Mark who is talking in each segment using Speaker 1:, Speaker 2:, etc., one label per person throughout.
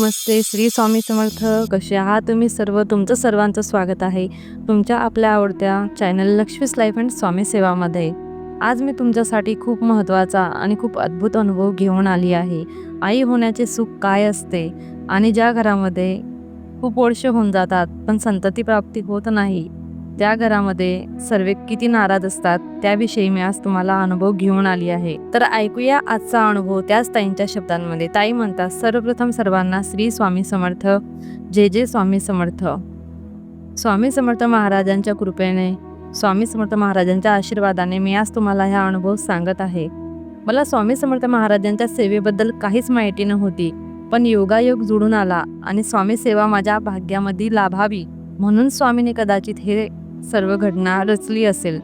Speaker 1: नमस्ते. श्री स्वामी समर्थ. कसे आहात तुम्ही सर्व? तुमचं सर्वांचं स्वागत आहे तुमच्या आपल्या आवडत्या चॅनल लक्ष्मीस लाईफ अँड स्वामी सेवामध्ये. आज मी तुमच्यासाठी खूप महत्त्वाचा आणि खूप अद्भुत अनुभव घेऊन आली आहे. आई होण्याचे सुख काय असते? आणि ज्या घरामध्ये खूप वर्ष होऊन जातात पण संतती प्राप्ती होत नाही त्या घरामध्ये सर्वे किती नाराज असतात त्याविषयी मी आज तुम्हाला अनुभव घेऊन आली आहे. तर ऐकूया आजचा अनुभव त्याच ताईंच्या शब्दांमध्ये. ताई म्हणतात सर्वप्रथम सर्वांना श्री स्वामी समर्थ जे जे स्वामी समर्थ. स्वामी समर्थ महाराजांच्या कृपेने स्वामी समर्थ महाराजांच्या आशीर्वादाने मी आज तुम्हाला हा अनुभव सांगत आहे. मला स्वामी समर्थ महाराजांच्या सेवेबद्दल काहीच माहिती नव्हती पण योगायोग जुळून आला आणि स्वामी सेवा माझ्या भाग्यामध्ये लाभावी म्हणून स्वामीने कदाचित हे सर्व घटना रचली असेल.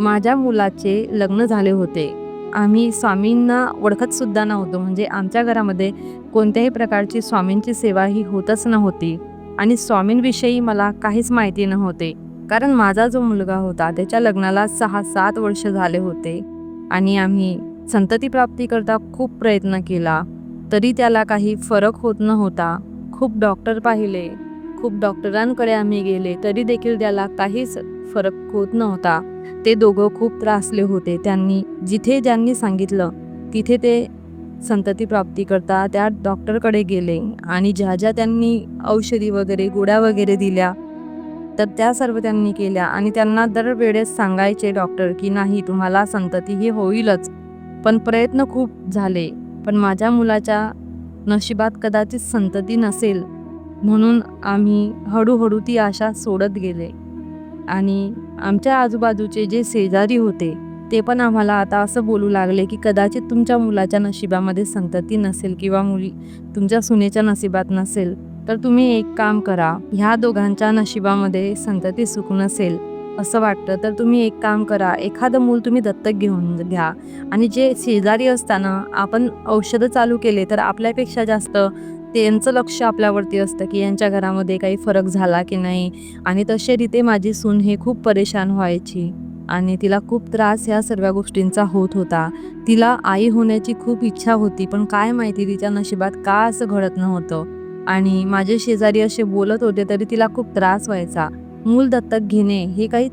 Speaker 1: माझ्या मुलाचे लग्न झाले होते. आम्ही स्वामींना ओळखत सुद्धा नव्हतो. म्हणजे आमच्या घरामध्ये कोणत्याही प्रकारची स्वामींची सेवा ही होतच नव्हती. आणि स्वामींविषयी मला काहीच माहिती नव्हते. कारण माझा जो मुलगा होता त्याच्या लग्नाला सहा सात वर्ष झाले होते. आणि आम्ही संततीप्राप्तीकरता खूप प्रयत्न केला. तरी त्याला काही फरक होत नव्हता. खूप डॉक्टर पाहिले. खूप डॉक्टरांकडे आम्ही गेले तरी देखील त्याला काहीच फरक होत नव्हता. ते दोघं खूप त्रासले होते. त्यांनी जिथे ज्यांनी सांगितलं तिथे ते संतती प्राप्ती करता त्या डॉक्टरकडे गेले. आणि ज्या ज्या त्यांनी औषधी वगैरे गोळ्या वगैरे दिल्या तर त्या सर्व त्यांनी केल्या. आणि त्यांना दरवेळेस सांगायचे डॉक्टर की नाही तुम्हाला संतती ही होईलच. पण प्रयत्न खूप झाले. पण माझ्या मुलाच्या नशिबात कदाचित संतती नसेल. म्हणून आम्ही हळूहळू ती आशा सोडत गेले. आणि आमच्या आजूबाजूचे जे शेजारी होते ते पण आम्हाला आता असं बोलू लागले की कदाचित तुमच्या मुलाच्या नशिबामध्ये संतती नसेल किंवा मुली तुमच्या सुनेच्या नशिबात नसेल तर तुम्ही एक काम करा ह्या दोघांच्या नशिबामध्ये संतती सुख नसेल असं वाटतं तर तुम्ही एक काम करा एखादं मूल तुम्ही दत्तक घेऊन घ्या. आणि जे शेजारी असताना आपण औषधं चालू केले तर आपल्यापेक्षा जास्त त्यांचं लक्ष आपल्यावरती असतं की यांच्या घरामध्ये काही फरक झाला की नाही. आणि तसे रीते माझी सून हे खूप परेशान व्हायची. आणि तिला खूप त्रास ह्या सर्व गोष्टींचा होत होता. तिला आई होण्याची खूप इच्छा होती पण काय माहिती तिच्या नशिबात का असं घडत नव्हतं. आणि माझे शेजारी असे बोलत होते तरी तिला खूप त्रास व्हायचा. मूल दत्तक घेणे हे काही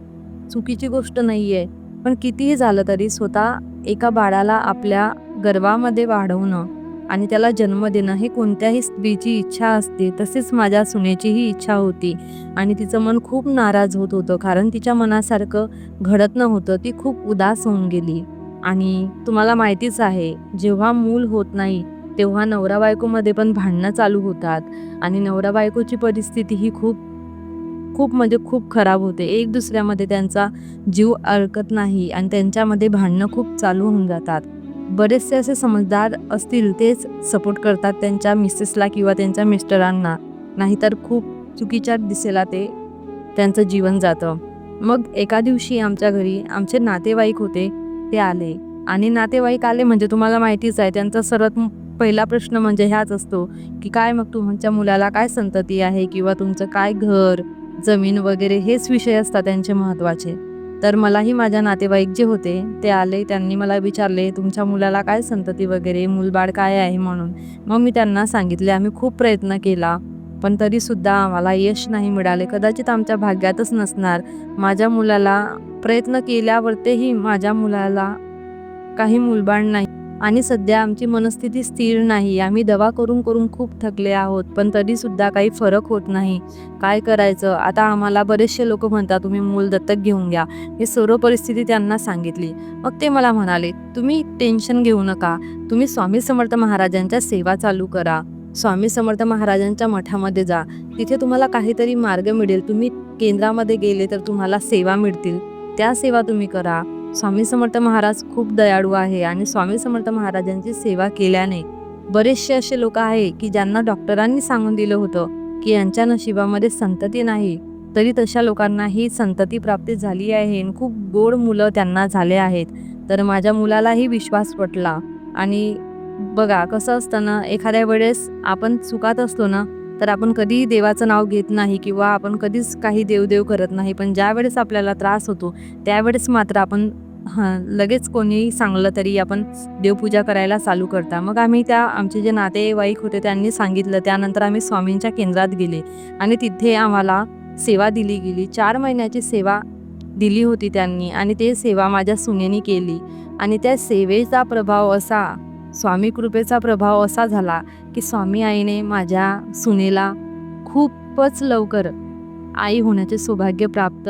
Speaker 1: चुकीची गोष्ट नाही आहे पण कितीही झालं तरी स्वतः एका बाळाला आपल्या गर्भामध्ये वाढवणं आणि त्याला जन्म देणं हे कोणत्याही स्त्रीची इच्छा असते तसेच माझ्या सुनेचीही इच्छा होती. आणि तिचं मन खूप नाराज होत होतं कारण तिच्या मनासारखं घडत नव्हतं ती खूप उदास होऊन गेली. आणि तुम्हाला माहितीच आहे जेव्हा मूल होत नाही तेव्हा नवरा बायकोमध्ये पण भांडणं चालू होतात. आणि नवरा बायकोची परिस्थिती ही खूप खूप म्हणजे खूप खराब होते. एक दुसऱ्यामध्ये त्यांचा जीव अडकत नाही आणि त्यांच्यामध्ये भांडणं खूप चालू होऊन जातात. बरेचसे असे समजदार असतील तेच सपोर्ट करतात त्यांच्या मिसेसला किंवा त्यांच्या मिस्टरांना. नाहीतर खूप चुकीच्या दिशेला ते त्यांचं जीवन जातं. मग एका दिवशी आमच्या घरी आमचे नातेवाईक होते ते आले. आणि नातेवाईक आले म्हणजे तुम्हाला माहितीच आहे त्यांचा सर्वात पहिला प्रश्न म्हणजे ह्याच असतो की काय मग तुमच्या मुलाला काय संतती आहे किंवा तुमचं काय घर जमीन वगैरे हेच विषय असतात त्यांचे महत्त्वाचे तर मलाही माझ्या नातेवाईक जे होते ते आले त्यांनी मला विचारले तुमच्या मुलाला काय संतती वगैरे? मूलबाळ काय आहे? म्हणून. मग मी त्यांना सांगितले आम्ही खूप प्रयत्न केला पण तरीसुद्धा आम्हाला यश नाही मिळाले. कदाचित आमच्या भाग्यातच नसणार. माझ्या मुलाला प्रयत्न केल्यावरतेही माझ्या मुलाला काही मूलबाळ नाही. आणि सध्या आमची मनस्थिती स्थिर नाही. आम्ही दवा करून करून खूप थकले आहोत पण तरीसुद्धा काही फरक होत नाही. काय करायचं? आता आम्हाला बरेचसे लोक म्हणतात तुम्ही मूल दत्तक घेऊन घ्या. हे सर्व परिस्थिती त्यांना सांगितली. मग ते मला म्हणाले तुम्ही टेन्शन घेऊ नका. तुम्ही स्वामी समर्थ महाराजांच्या सेवा चालू करा. स्वामी समर्थ महाराजांच्या मठामध्ये जा. तिथे तुम्हाला काहीतरी मार्ग मिळेल. तुम्ही केंद्रामध्ये गेले तर तुम्हाला सेवा मिळतील. त्या सेवा तुम्ही करा. स्वामी समर्थ महाराज खूप दयाळू आहे आणि स्वामी समर्थ महाराजांची सेवा केल्याने बरेचसे असे लोक आहे की ज्यांना डॉक्टरांनी सांगून दिलं होतं की यांच्या नशिबामध्ये संतती नाही तरी तशा लोकांना ही संतती प्राप्ती झाली आहे आणि खूप गोड मुलं त्यांना झाले आहेत. तर माझ्या मुलालाही विश्वास पटला. आणि बघा कसं असतं ना एखाद्या वेळेस आपण चुकात असतो ना तर आपण कधीही देवाचं नाव घेत नाही किंवा आपण कधीच काही देवदेव करत नाही पण ज्यावेळेस आपल्याला त्रास होतो त्यावेळेस मात्र आपण हां लगेच कोणीही सांगलं तरी आपण देवपूजा करायला चालू करता. मग आम्ही त्या आमचे जे नातेवाईक होते त्यांनी सांगितलं त्यानंतर आम्ही स्वामींच्या केंद्रात गेले आणि तिथे आम्हाला सेवा दिली गेली. चार महिन्याची सेवा दिली होती त्यांनी आणि ते सेवा माझ्या सुनेनी केली आणि त्या सेवेचा प्रभाव असा स्वामी कृपेचा प्रभाव असा झाला की स्वामी आईने माझ्या सुनेला खूपच लवकर आई होण्याचे सौभाग्य प्राप्त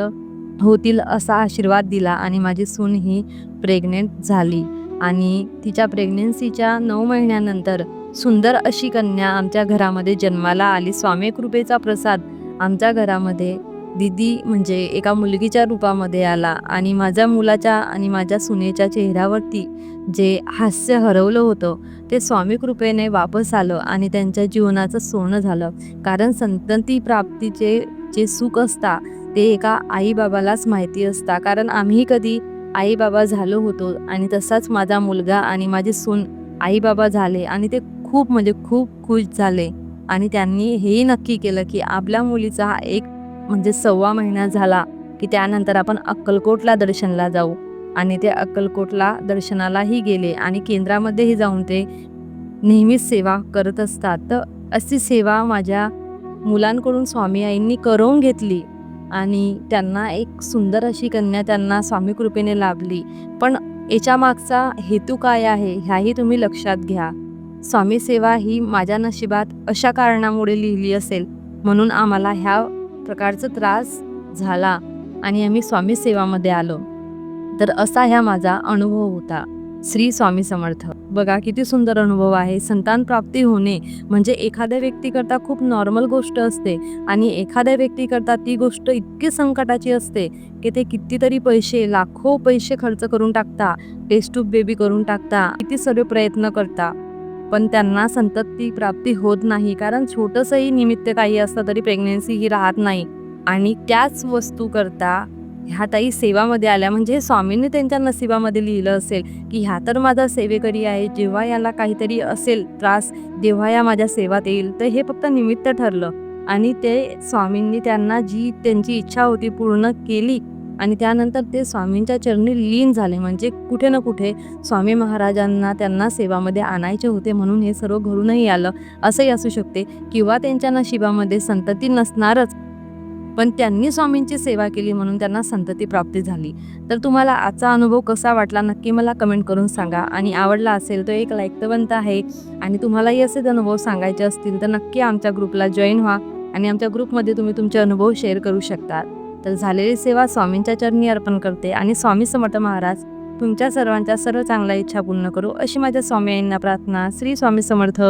Speaker 1: होतील असा आशीर्वाद दिला आणि माझी सून ही प्रेग्नेंट झाली. आणि तिच्या प्रेग्नेन्सीच्या नऊ महिन्यानंतर सुंदर अशी कन्या आमच्या घरामध्ये जन्माला आली. स्वामी कृपेचा प्रसाद आमच्या घरामध्ये दिदी म्हणजे एका मुलगीच्या रूपामध्ये आला आणि माझ्या मुलाच्या आणि माझ्या सुनेच्या चेहऱ्यावरती जे हास्य हरवलं होतं ते स्वामी कृपेने वापस आलं आणि त्यांच्या जीवनाचं सोनं झालं. कारण संतती प्राप्तीचे जे सुख असता ते एका आईबाबालाच माहिती असता. कारण आम्ही कधी आईबाबा झालो होतो आणि तसाच माझा मुलगा आणि माझी सून आईबाबा झाले आणि ते खूप म्हणजे खूप खुश झाले. आणि त्यांनी हेही नक्की केलं की आपल्या मुलीचा हा एक म्हणजे सव्वा महिना झाला की त्यानंतर आपण अक्कलकोटला दर्शनला जाऊ. आणि ते अक्कलकोटला दर्शनालाही गेले आणि केंद्रामध्येही जाऊन ते नेहमीच सेवा करत असतात. तर अशी सेवा माझ्या मुलांकडून स्वामी आईंनी करवून घेतली आणि त्यांना एक सुंदर अशी कन्या त्यांना स्वामी कृपेने लाभली. पण याच्या मागचा हेतू काय आहे ह्याही तुम्ही लक्षात घ्या. स्वामी सेवा ही माझ्या नशिबात अशा कारणामुळे लिहिली असेल म्हणून आम्हाला ह्या प्रकारचा त्रास झाला आणि आम्ही स्वामी सेवामध्ये आलो. तर असा ह्या माझा अनुभव होता. श्री स्वामी समर्थ. बघा किती सुंदर अनुभव आहे. संतान प्राप्ती होणे म्हणजे एखाद्या व्यक्तीकरता खूप नॉर्मल गोष्ट असते आणि एखाद्या व्यक्तीकरता ती गोष्ट इतकी संकटाची असते की ते कितीतरी पैसे लाखो पैसे खर्च करून टाकता. टेस्ट ट्यूब बेबी करून टाकता. किती सर्व प्रयत्न करता. पण त्यांना संतती प्राप्ती होत नाही. कारण छोटंसंही निमित्त काही असतं तरी प्रेग्नेन्सी ही राहत नाही. आणि त्याच वस्तू करता ह्या ताई सेवामध्ये आल्या. म्हणजे स्वामींनी त्यांच्या नशिबामध्ये लिहिलं असेल की ह्या तर माझा सेवेकरी आहे. जेव्हा याला काहीतरी असेल त्रास जेव्हा या माझ्या सेवात येईल. तर हे फक्त निमित्त ठरलं. आणि ते स्वामींनी त्यांना जी त्यांची इच्छा होती पूर्ण केली आणि त्यानंतर ते स्वामींच्या चरणी लीन झाले. म्हणजे कुठे ना कुठे स्वामी महाराजांना त्यांना सेवामध्ये आणायचे होते म्हणून हे सर्व घरूनही आलं. असंही असू शकते. किंवा त्यांच्या नशिबामध्ये संतती नसणारच. पण त्यांनी स्वामींची सेवा केली म्हणून त्यांना संतती प्राप्ती झाली. तर तुम्हाला आजचा अनुभव कसा वाटला नक्की मला कमेंट करून सांगा. आणि आवडला असेल तर एक लाईक तर बनत आहे. आणि तुम्हालाही असेच अनुभव सांगायचे असतील तर नक्की आमच्या ग्रुपला जॉईन व्हा. आणि आमच्या ग्रुपमध्ये तुम्ही तुमचे अनुभव शेअर करू शकता. तर झालेली सेवा स्वामींच्या चरणी अर्पण करते आणि स्वामी समर्थ महाराज तुमच्या सर्वांच्या सर्व चांगल्या इच्छा पूर्ण करू अशी माझ्या स्वामी प्रार्थना श्री स्वामी समर्थ.